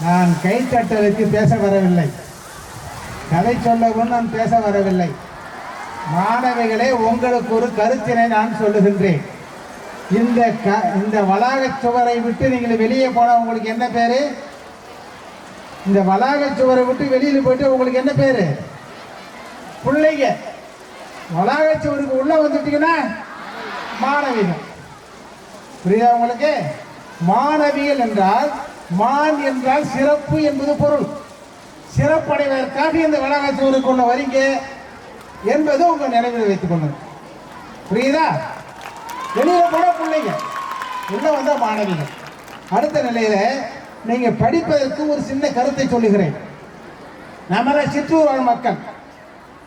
நான் கைத்தட்டலுக்கு பேச வரவில்லை. கதை சொல்லவும் நான் பேச வரவில்லை. மாணவிகளே உங்களுக்கு ஒரு கருத்தினை நான் சொல்லுகின்றேன். இந்த க இந்த வளாகச் சுவரை விட்டு நீங்கள் வெளியே போனால் உங்களுக்கு என்ன பேர்? இந்த வளாகச் சுவரை விட்டு வெளியில் போயிட்டு உங்களுக்கு என்ன பேர்? பிள்ளைங்க. வளாகச் சுவருக்கு உள்ளே வந்துட்டீங்கன்னா மாணவிகள். புரியுதா உங்களுக்கு? மாணவிகள் என்றால் மான் என்றால் சிறப்பு என்பது பொருள். சிறப்படைவதற்காக இந்த வளாகச் சுவருக்குள்ள வரீங்க என்பது உங்க நினைவில் வைத்துக் கொள்ளுங்க புரியுதா? வெளியில போன பிள்ளைங்க. உள்ள வந்த மாணவிகள். அடுத்த நிலையில நீங்க படிப்பதற்கு ஒரு சின்ன கருத்தை சொல்லுகிறேன். நம்மள சிற்றூர் வாழ் மக்கள்.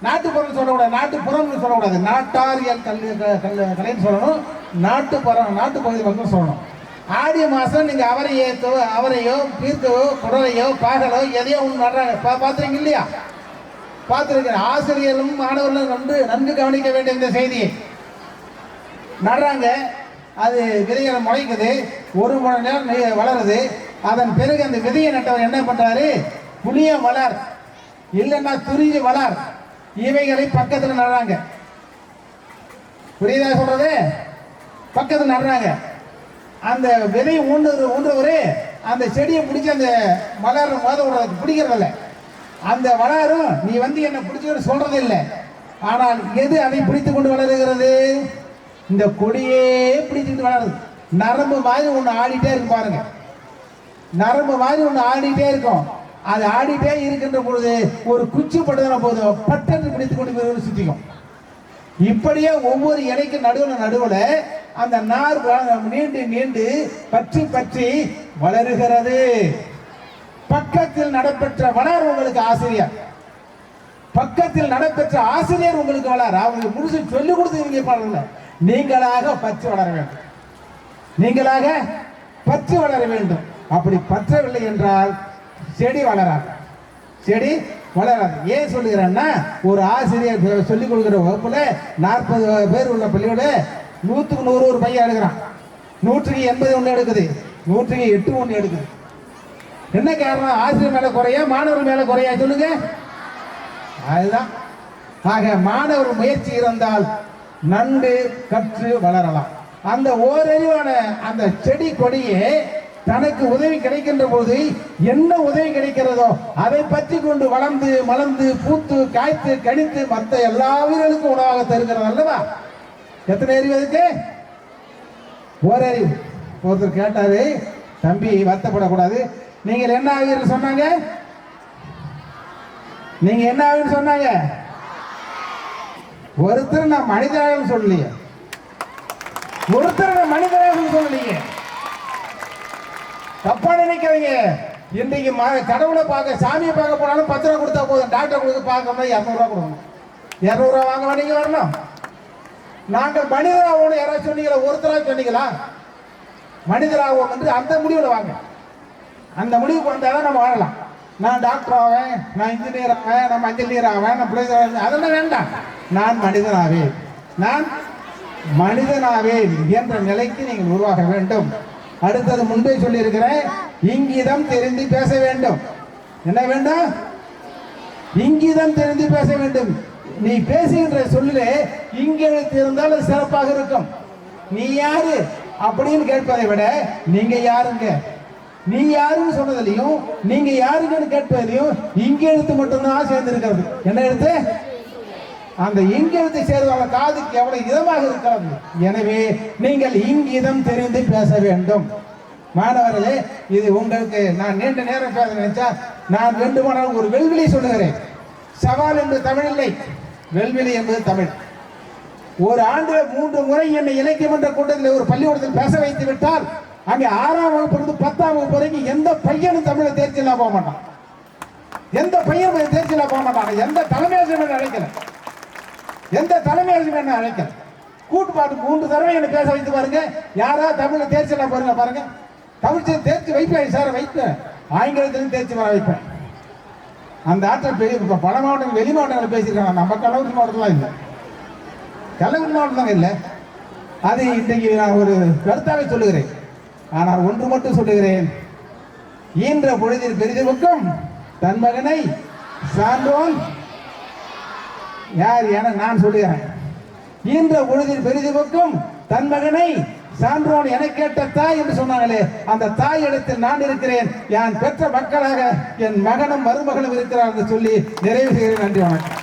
நாட்டுப்புறம் சொல்லக்கூடாது நாட்டுப்புறம்னு சொல்லக்கூடாது. நாட்டாரியல் கல்வி கல் கலைன்னு சொல்லணும். நாட்டுப்புறம் நாட்டுப்பகுதி மக்கள் சொல்லணும். ஆடி மாதம் நீங்கள் அவரையோ அவரையோ பீர்க்கவோ குடலையோ பாகலோ எதையோ ஒன்று நடுறாங்க பா பார்த்துருங்க இல்லையா? பார்த்துருக்கேன் ஆசிரியரும் மாணவர்களும் நன்று நன்கு கவனிக்க வேண்டிய இந்த செய்தியை நடுறாங்க அது விதைகளை முளைக்குது. ஒரு மணி நேரம் வளருது. அதன் பிறகு அந்த விதையை நட்டவர் என்ன பண்ணுறாரு புளிய வளர் இல்லைன்னா துரிஞ்சு வளர் இவைகளை பக்கத்தில் நடுறாங்க. புரியுதா சொல்றது? பக்கத்தில் நடுறாங்க. அந்த விதையை ஊன்று ஊன்றவரு அந்த செடியை பிடிச்சி அந்த மலர் மோத விடுறதுக்கு பிடிக்கிறதில்ல. அந்த வளரும் நீ வந்து என்னை பிடிச்சிக்கிட்டு சொல்றது இல்லை ஆனால் எது அதை பிடித்து கொண்டு வளருகிறது? இந்த கொடியே பிடிச்சிட்டு வளருது நரம்பு மாதிரி ஒன்று ஆடிட்டே இருக்கும் பாருங்க. நரம்பு மாதிரி ஒன்று ஆடிட்டே இருக்கும். அது ஆடிட்டே இருக்கின்ற பொழுது ஒரு குச்சி பட்டுதான போதும் பட்டன்று பிடித்து கொண்டு போய் சுத்திக்கும். இப்படியே ஒவ்வொரு இலைக்கு நடுவில் நடுவில் அந்த நார் நீண்டு நீண்டு பற்றி பற்றி வளருகிறது. பக்கத்தில் நடைபெற்ற வளர் உங்களுக்கு ஆசிரியர். பக்கத்தில் நடைபெற்ற ஆசிரியர் உங்களுக்கு வளர். அவங்க முடிச்சு சொல்லிக் கொடுத்து நீங்க பாருங்க நீங்களாக பற்றி வளர வேண்டும். நீங்களாக பற்றி வளர வேண்டும். அப்படி பற்றவில்லை என்றால் செடி வளராது. செடி வளராது. ஏன் சொல்லுகிறேன்னா ஒரு ஆசிரியர் சொல்லிக் கொடுக்குற வகுப்புல நாற்பது பேர் உள்ள பள்ளியோட நூற்றுக்கு நூறு ஒரு பையன் எடுக்கிறான். நூற்றுக்கு எண்பது ஒன்று எடுக்குது. நூற்றுக்கு எட்டு ஒன்று எடுக்குது. என்ன காரணம்? ஆசிரியர் மேலே குறையா மாணவர் மேலே குறையா? சொல்லுங்க. அதுதான். ஆக மாணவர் முயற்சி இருந்தால் நன்கு கற்று வளரலாம். அந்த ஓரறிவான அந்த செடி கொடியே தனக்கு உதவி கிடைக்கின்ற போது என்ன உதவி கிடைக்கிறதோ அதை பற்றி கொண்டு வளர்ந்து மலர்ந்து பூத்து காய்த்து கணித்து மற்ற எல்லா உயிர்களுக்கும் உணவாக தருகிறது அல்லவா? எத்தனை அறிவு அதுக்கு? ஓரறிவு ஒருத்தர் கேட்டாரு தம்பி வருத்தப்படக்கூடாது. நீங்கள் என்ன ஆவீர்கள் சொன்னாங்க? நீங்க என்ன ஆகுன்னு சொன்னாங்க? ஒருத்தர் நான் மனிதராக சொல்லலையே. ஒருத்தர் நான் மனிதராக சொல்லலையே. தப்பா நினைக்கிறீங்க இன்றைக்கு ம- கடவுளை பார்க்க சாமியை பார்க்க போனாலும் பத்து ரூபா கொடுத்தா போதும். டாக்டர் கொடுத்து பார்க்கணும் இரநூறுவா கொடுக்கணும். இரநூறுவா வாங்க வேண்டிங்க வரணும்? நாங்கள் மனிதராகணும் யாராவது சொன்னீங்களா? ஒருத்தராக சொன்னீங்களா? மனிதராகவும் என்று அந்த முடிவில் வாங்க. அந்த முடிவுக்கு வந்தால் நம்ம வாழலாம். நான் டாக்டர் ஆவேன் நான் இன்ஜினியர் ஆவேன் நான் இன்ஜினியர் ஆவேன் நான் பிள்ளை அதெல்லாம் வேண்டாம். நான் மனிதனாவேன். நான் மனிதனாவேன் என்ற நிலைக்கு நீங்கள் உருவாக வேண்டும். அடுத்தது முன்பே சொல்லியிருக்கிறேன் இங்கிதம் தெரிந்து பேச வேண்டும். என்ன வேண்டும்? இங்கிதம் தெரிந்து பேச வேண்டும். நீ பேசுகின்ற சொல்லிலே இங்கெழுத்து இருந்தால் சிறப்பாக இருக்கும். நீ யாரு அப்படின்னு கேட்பதை விட நீங்க யாருங்க? நீ யாருன்னு சொன்னதுலையும் நீங்க யாருங்கன்னு கேட்பதிலையும் இங்க எழுத்து மட்டும்தான் சேர்ந்து இருக்கிறது என்ன எழுத்து? அந்த இங்கெழுத்து சேர்வதால காதுக்கு எவ்வளவு இதமாக இருக்கிறது? எனவே நீங்கள் இங்கிதம் தெரிந்து பேச வேண்டும். மாணவர்களே இது உங்களுக்கு நான் நீண்ட நேரம் பேச நினைச்சா நான் வேண்டுமானால் ஒரு வெல்வெளி சொல்லுகிறேன். சவால் என்று தமிழில்லை. நெல்வேலி என்பது தமிழ். ஒரு ஆண்டு மூன்று முறை என்னை இலக்கியம் என்ற கூட்டத்தில் ஒரு பள்ளிக்கூடத்தில் பேச வைத்து விட்டால் அங்கே ஆறாம் வகுப்பு இருந்து பத்தாம் வகுப்பு வரைக்கும் எந்த பையனும் தமிழை தேர்ச்சியெல்லாம் போக மாட்டான். எந்த பையனும் தேர்ச்சியெல்லாம் போக மாட்டாங்க எந்த தலைமை ஆசிரியர் அழைக்கல. எந்த தலைமை ஆசிரியர் அழைக்கல. கூட்டுப்பாட்டு மூன்று தடவை என்னை பேச வைத்து பாருங்க. யாரா தமிழை தேர்ச்சியெல்லாம் போறீங்க பாருங்க. தமிழ்ச்சி தேர்ச்சி வைப்பேன் சார் வைப்பேன். ஆங்கிலத்திலும் தேர்ச்சி வர வைப்பேன். அந்த ஆற்றல் பெரிய இப்போ பல மாவட்டங்கள் வெளி மாவட்டங்களில் பேசியிருக்காங்க. நம்ம கள்ளக்குறிச்சி மாவட்டம்லாம் இல்லை. கள்ளக்குறிச்சி மாவட்டம் தாங்க இல்லை. அது இன்றைக்கு நான் ஒரு கருத்தாவே சொல்லுகிறேன். ஆனால் ஒன்று மட்டும் சொல்லுகிறேன். ஈன்ற பொழுதில் பெரிதுவுக்கும் தன் மகனை சான்றோன் யார் என நான் சொல்லுகிறேன். ஈன்ற பொழுதில் பெரிதுவுக்கும் தன் மகனை சான்றோன் என கேட்ட தாய் என்று சொன்னாங்களே அந்த தாய் இடத்தில் நான் இருக்கிறேன். என் பெற்ற மக்களாக என் மகனும் மருமகனும் இருக்கிறார் என்று சொல்லி நிறைவு செய்கிறேன். நன்றி வணக்கம்.